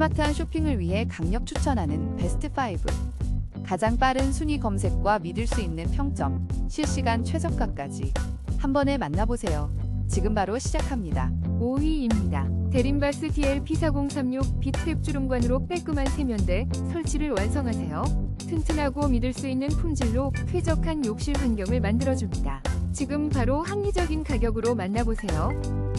스마트한 쇼핑을 위해 강력 추천하는 베스트 5. 가장 빠른 순위 검색과 믿을 수 있는 평점, 실시간 최저가까지 한 번에 만나보세요. 지금 바로 시작합니다. 5위입니다. 대림바스 DL P4036 비트랩 주름관으로 깔끔한 세면대 설치를 완성하세요. 튼튼하고 믿을 수 있는 품질로 쾌적한 욕실 환경을 만들어줍니다. 지금 바로 합리적인 가격으로 만나보세요.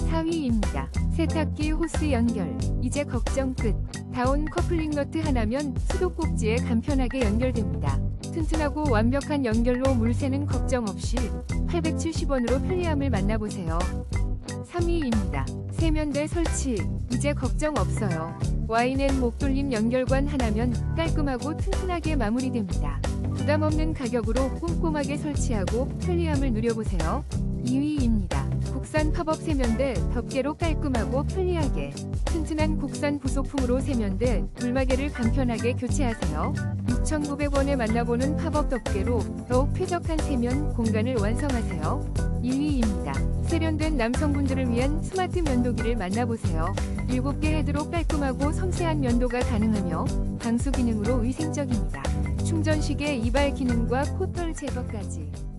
4위입니다. 세탁기 호스 연결. 이제 걱정 끝. 다운 커플링 너트 하나면 수도꼭지에 간편하게 연결됩니다. 튼튼하고 완벽한 연결로 물새는 걱정 없이 870원으로 편리함을 만나보세요. 3위입니다. 세면대 설치. 이제 걱정 없어요. 와인앤 목돌림 연결관 하나면 깔끔하고 튼튼하게 마무리됩니다. 부담 없는 가격으로 꼼꼼하게 설치하고 편리함을 누려보세요. 2위입니다. 국산 팝업 세면대 덮개로 깔끔하고 편리하게 튼튼한 국산 부속품으로 세면대 물마개를 간편하게 교체하세요. 6,900원에 만나보는 팝업 덮개로 더욱 쾌적한 세면 공간을 완성하세요. 1위입니다. 세련된 남성분들을 위한 스마트 면도기를 만나보세요. 7개 헤드로 깔끔하고 섬세한 면도가 가능하며 방수 기능으로 위생적입니다. 충전식의 이발 기능과 코털 제거까지.